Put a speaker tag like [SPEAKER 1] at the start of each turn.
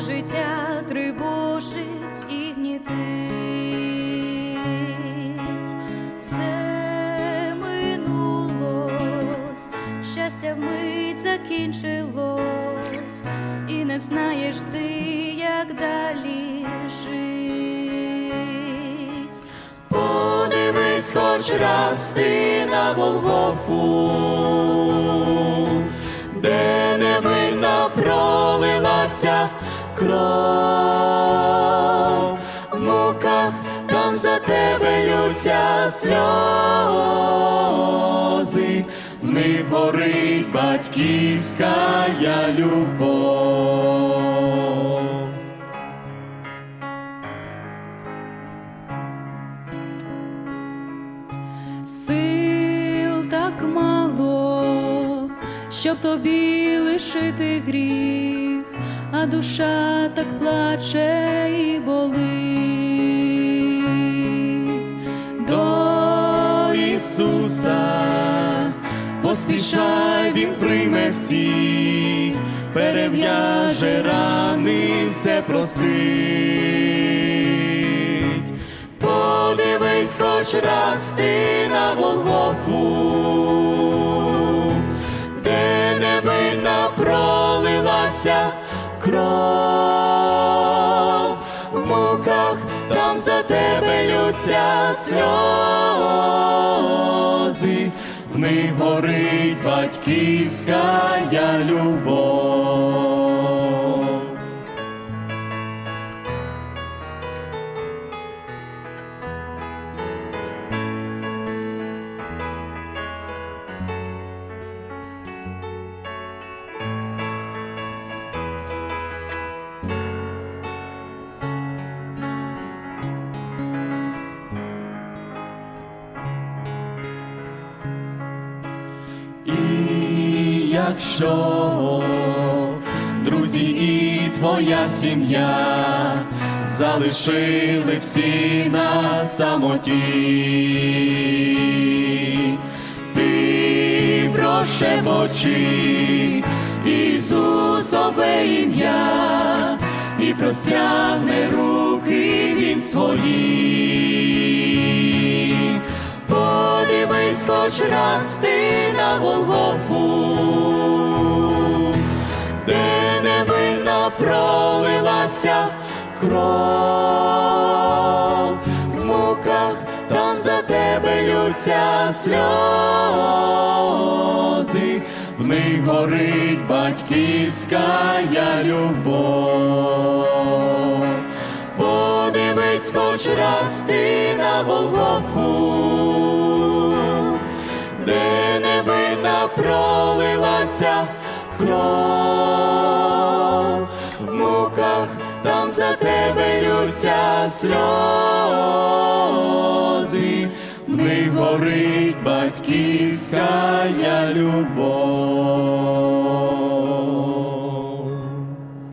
[SPEAKER 1] життя тривожить і гнітить. Все минулось, щастя вмить закінчилось, і не знаєш ти, як далі жить.
[SPEAKER 2] Подивись хоч раз ти на Голгофу, де невинна пролилася кров, в муках там за тебе лються сльози, в них горить батьківська я любов.
[SPEAKER 1] Сил так мало, щоб тобі лишити гріх, душа так плаче і болить.
[SPEAKER 2] до Ісуса, поспішай, Він прийме всіх, перев'яже рани, все простить. Подивись хоч раз ти на Голгофу, де невинна пролилася кров в муках, там за тебе лються сльози, в них горить батьківська любов. Якщо друзі і твоя сім'я залишили всі на самоті, ти проше в очі Ісусове ім'я і простягне руки він свої. Подивись хоч раз ти на Голгофу, пролилася кров. В муках, там за тебе лються сльози, в них горить батьківська любов. Подивись хоч раз ти на Голгофу, де невинна пролилася кров в там за тебе лються сльози, в них горить батьківська любов.